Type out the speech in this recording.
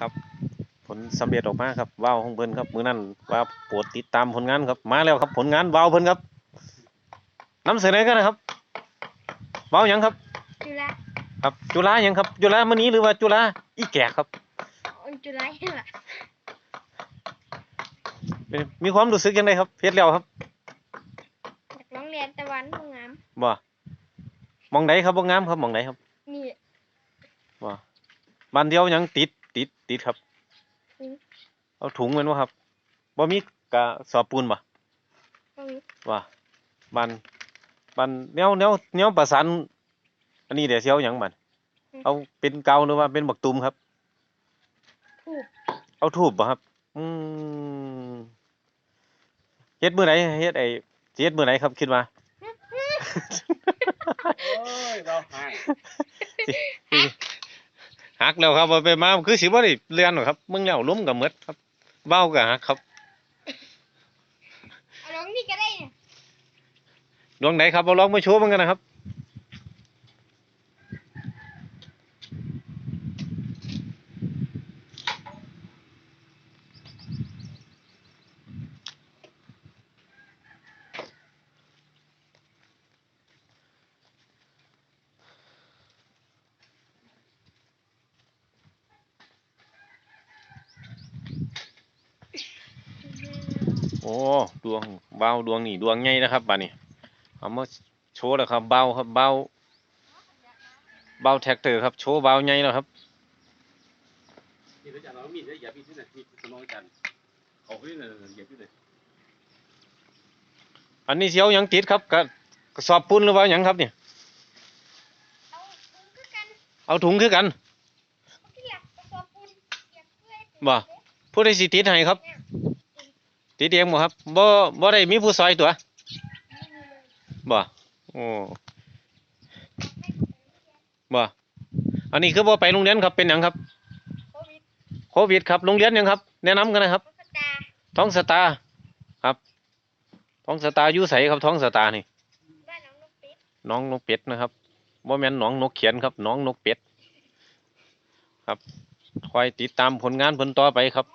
ครับ ผลสำเร็จออกมาครับว้าวของเพิ่นครับมื้อนั้นว่าโปรดติดตามผลงานครับมาแล้วครับ ผลงานว้าวเพิ่นครับนำเสนอกันนะครับว้าวหยังครับ จุฬาครับจุฬาหยังครับ จุฬามณีหรือว่าจุฬาอีแกกครับอันจุฬาเหรอเป็นมีความรู้สึกยังไงครับเฮ็ดแล้วครับจากโรงเรียนตะวันทุ่งงามบ่มองไหนครับบ่งามครับมองไหนครับ นี่บ่บ้านเดียวหยังติด ติดติดครับ อืม เอาถุงแม่นบ่ครับบ่มีกระสอบปูนบ่ตรงนี้ว่าบ้านบ้านแนวแนวแนวประสานอันนี้เดี๋ยวสิเอาหยังบัดเอาเป็นเกาหรือว่าเป็นบักตุมครับถูกเอาทูบบ่ครับ อืมเฮ็ดมื้อไหนเฮ็ดไอ้สิเฮ็ดมื้อไหนครับคิดว่า โอ้ยเราห่าง หักแล้วครับเอาไปมาคือสิบ่ได้เรียนหรอกครับมึงแล้วล้มก็หมดครับเบ้าก็หักครับเอาลงนี่ก็ได้เนี่ยดวงไหนครับเอาลองมาโชว์มันกันนะครับ อ้ดวงเบาดวงนี่ดวงใหญ่นะครับบัดนี้เอามาโชว์แล้วครับเบาครับเบาเบาแท็กเตอร์ครับโชว์เบาใหญ่แล้วครับที่เราจะเรามีดได้อย่ามีดที่ไหนมีดสมองจันทร์เขาขึ้นเลยเหยียบที่ไหนอันนี้เสียวหยังติดครับกระกระสอบปูนหรือว่าหยังครับเนี่ยเอาถุงคือกันเอาถุงคือกันเอาที่หลักกระสอบปูนเหยียบเพื่อยบ่ผู้ใดสิติดให้ครับ ติดเองบ่ครับบ่บ่ได้มีผู้ซอยตัวบ่โอ้บ่อันนี้คือบ่ไปโรงเรียนครับเป็นหยังครับ โควิดโควิดครับโรงเรียนหยังครับ แนะนำกันนะครับตุ๊กตาท้องสตาร์ครับ ท้องสตาร์อยู่ไสครับท้องสตาร์นี่บ้านน้องนกเป็ดน้องนกเป็ดนะครับบ่แม่นน้องนกเขียนครับ น้องนกเป็ด ครับ คอยติดตามผลงานเพิ่นต่อไปครับ